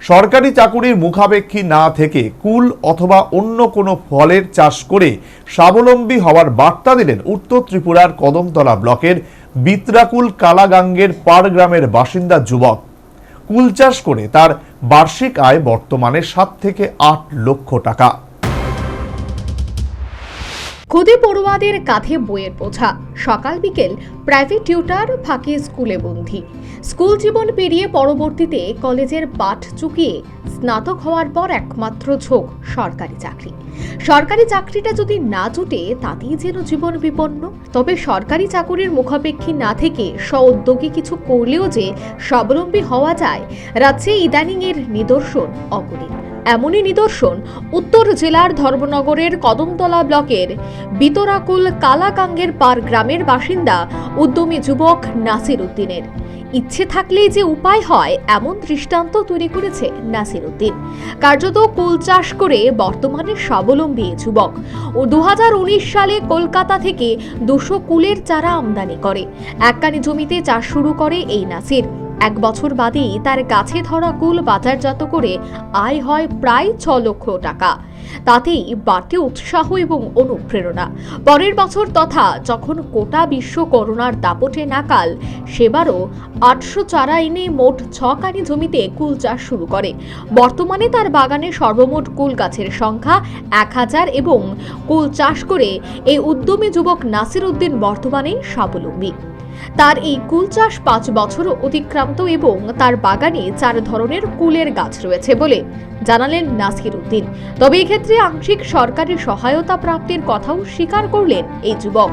সরকারি চাকুরির মুখাপেক্ষী না থেকে কুল অথবা অন্য কোনো ফলের চাষ করে স্বাবলম্বী হওয়ার বার্তা দিলেন উত্তর ত্রিপুরার কদমতলা ব্লকের বিত্রাকুল কালাগাঙ্গের পাড় গ্রামের বাসিন্দা যুবক। কুল চাষ করে তার বার্ষিক আয় বর্তমানে সাত থেকে আট লক্ষ টাকা। খুদে পড়ুয়াদের কাঁধে বইয়ের বোঝা। সকাল বিকেল প্রাইভেট টিউটার, ফাঁকে স্কুলে বন্ধি স্কুল জীবন পেরিয়ে পরবর্তীতে কলেজের পাঠ চুকিয়ে স্নাতক হওয়ার পর একমাত্র ঝোঁক সরকারি চাকরি। সরকারি চাকরিটা যদি না জুটে, তাতেই যেন জীবন বিপন্ন। তবে সরকারি চাকুরির মুখাপেক্ষী না থেকে স্বউদ্যোগে কিছু করলেও যে স্বাবলম্বী হওয়া যায়, রাজ্যে ইদানিং এর নিদর্শন অগণিত এমনই নিদর্শন উত্তর জেলার ধর্মনগরের কদমতলা ব্লকের বিতরাকুল কালাকাঙ্গের পার গ্রামের বাসিন্দা উদ্যমী যুবক নাসির উদ্দিনের। ইচ্ছে থাকলেই যে উপায় হয়, এমন দৃষ্টান্ত তৈরি করেছে নাসির উদ্দিন। কার্যত কুল চাষ করে বর্তমানে স্বাবলম্বী যুবক ও দু হাজার উনিশ সালে কলকাতা থেকে দুশো কুলের চারা আমদানি করে। এককানি জমিতে চাষ শুরু করে এই নাসির। এক বছর বাদেই তার গাছে ধরা কুল বাজারজাত করে আয় হয় প্রায় ছ লক্ষ টাকা। তাতেই বাড়তে উৎসাহ এবং অনুপ্রেরণা। পরের বছর তথা যখন গোটা বিশ্ব করোনার দাপটে নাকাল, সেবারও আটশো চারা এনে মোট ছকানি জমিতে কুল চাষ শুরু করে। বর্তমানে তার বাগানে সর্বমোট কুল গাছের সংখ্যা এক হাজার এবং কুল চাষ করে এই উদ্যমী যুবক নাসির উদ্দিন বর্তমানে স্বাবলম্বী। তার এই কুল চাষ পাঁচ বছরও অতিক্রান্ত এবং তার বাগানে চার ধরনের কুলের গাছ রয়েছে বলে জানালেন নাসির উদ্দিন। তবে এক্ষেত্রে আংশিক সরকারি সহায়তা প্রাপ্তির কথাও স্বীকার করলেন এই যুবক।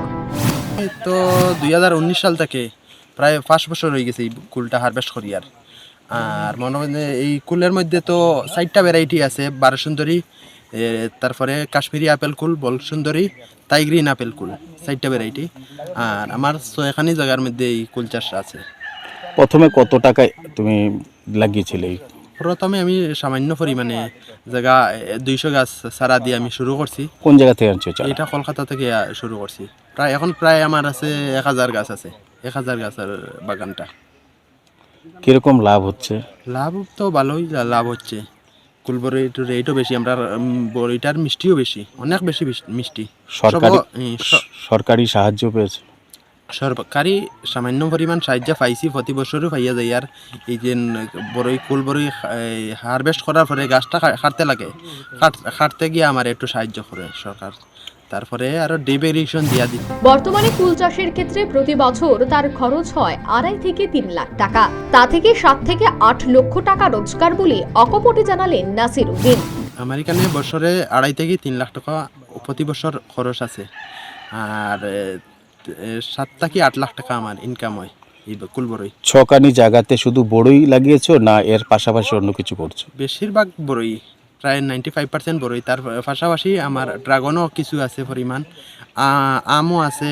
তো দুই হাজার উনিশ সাল থেকে প্রায় পাঁচ বছর হয়ে গেছে এই কুলটা হারভেস্ট করি আর। আর মনে হয় এই কুলের মধ্যে তো চারটা ভ্যারাইটি আছে বারো সুন্দরী তারপরে কাশ্মীরি আপেল কুল বল সুন্দরী টাইগ্রিন আপেল কুল চারটা ভ্যারাইটি আর আমার ছয়খানি জায়গার মধ্যে এই কুল চাষ আছে। প্রথমে কত টাকায় তুমি লাগিয়েছিলে প্রথমে আমি সামান্য পরিমাণে জায়গা দুইশো গাছ সারা দিয়ে আমি শুরু করছি। কোন জায়গা থেকে আনছো? এটা কলকাতা থেকে শুরু করছি। প্রায় এখন প্রায় আমার আছে এক হাজার গাছ আছে এক হাজার গাছের বাগানটা। কীরকম লাভ হচ্ছে? লাভ তো ভালোই লাভ হচ্ছে। কুলবরির রেটও বেশি আমরা বড়িটার মিষ্টিও বেশি অনেক বেশি মিষ্টি। সরকারি সরকারি সাহায্য পেয়েছে। সরকারি সামান্য পরিমাণ সাহায্য পাইছি প্রতি বছরও পাইয়া যায়। আর এই যে বড়ই কুল বড়ই হারভেস্ট করার পরে গাছটা কাটতে লাগে। কাট- কাটতে গিয়ে আমার একটু সাহায্য করে সরকার। তারপরে আরও ডেভেরিয়েশন দিয়া দিই বর্তমানে ফুল চাষের ক্ষেত্রে প্রতি বছর তার খরচ হয় আড়াই থেকে তিন লাখ টাকা। তা থেকে সাত থেকে আট লক্ষ টাকা রোজগার বলে অকপটে জানালেন নাসির উদ্দিন। আমার এখানে বছরে আড়াই থেকে তিন লাখ টাকা প্রতি বছর খরচ আছে। আর সাত থেকে আট লাখ টাকা আমার ইনকাম হয় ছকানি জায়গাতে শুধু বড়ই লাগিয়েছো না এর পাশাপাশি অন্য কিছু করছ? বেশিরভাগ বড়ই। প্রায় নাইনটি ফাইভ পার্সেন্ট বড়ই। তার পাশাপাশি আমার ড্রাগনও কিছু আছে পরিমাণ। আমও আছে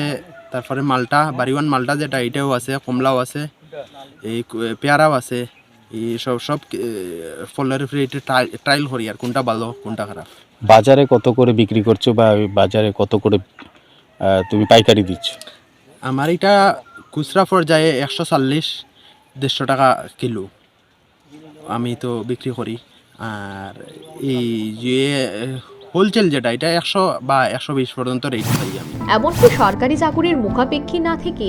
তারপরে মালটা বাড়িওয়ান মালটা যেটা এটাও আছে কমলাও আছে এই পেয়ারাও আছে এই সব সব ফলের উপরে এটা ট্রায়াল করি আর কোনটা ভালো কোনটা খারাপ। বাজারে কত করে বিক্রি করছ বা বাজারে কত করে তুমি পাইকারি দিচ্ছ? আমার এটা খুচরা পর্যায়ে একশো চল্লিশ দেড়শো টাকা কিলো। আমি তো বিক্রি করি। আর এই যে হোলসেল যেটা এটা একশো বা একশো বিশ পর্যন্ত রেট পাই আমি। এমনকি সরকারি চাকুরির মুখাপেক্ষী না থেকে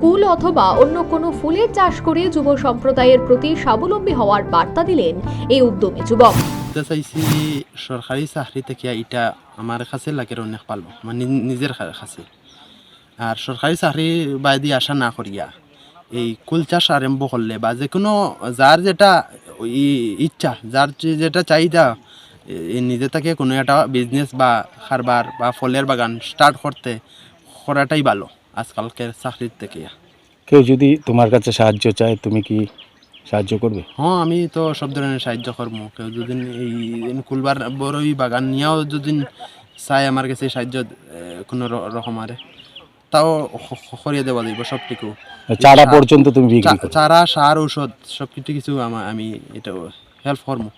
কুল অথবা অন্য কোনো ফুলের চাষ করে যুব সম্প্রদায়ের প্রতি স্বাবলম্বী হওয়ার বার্তা দিলেন এই উদ্যমী যুবক। চাইছি সরকারি চাকরি থেকে এটা আমার কাছে লাগে অনেক ভালো মানে নিজের কাছে। আর সরকারি চাকরি বাইদি আশা না করিয়া এই কুল চাষ আরম্ভ করলে বা যে কোনো যার যেটা ইচ্ছা যার যে- যেটা চাহিদা নিজে থেকে কোনো একটা বিজনেস বা কারবার বা ফলের বাগান স্টার্ট করতে করাটাই ভালো আজকালকের চাকরির থেকে। কেউ যদি তোমার কাছে সাহায্য চায় তুমি কি সাহায্য করবে? হ্যাঁ আমি তো সব ধরনের সাহায্য করব। কেউ যদি এই কুলবার বড়ই বাগান নিয়েও যদি চাই আমার কাছে সাহায্য কোনো রকম আরে। তাও করিয়ে দেওয়া যাইব সবটুকু। চারা সার- পর্যন্ত তুমি বিক্রি করো। চারা সার ঔষধ সব কিছু কিছু আমা- আমি এটা হেল্প করব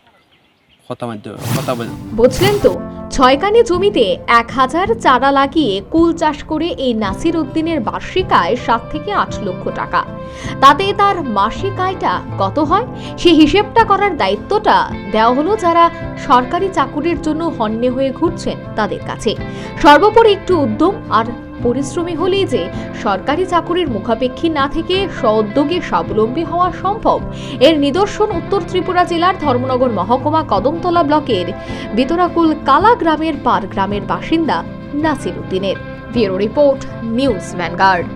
বুঝলেন তো? ছয়কানি জমিতে এক হাজার চারা লাগিয়ে কুল চাষ করে এই নাসির উদ্দিনের বার্ষিক আয় সাত থেকে আট লক্ষ টাকা। তাতে তার মাসিক আয়টা কত হয়? সেই হিসেবটা করার দায়িত্বটা দেওয়া হলো যারা সরকারি চাকুরির জন্য হন্যে হয়ে ঘুরছেন তাদের কাছে। সর্বোপরি একটু উদ্যম আর পরিশ্রমী হলেই যে সরকারি চাকুরির মুখাপেক্ষী না থেকে স্বউদ্যোগে স্বাবলম্বী হওয়া সম্ভব। এর নিদর্শন উত্তর ত্রিপুরা জেলার ধর্মনগর মহকুমা কদমতলা ব্লকের বিতরাকুল কালা গ্রামের পার গ্রামের বাসিন্দা নাসির উদ্দিনের। Bureau report, news vanguard.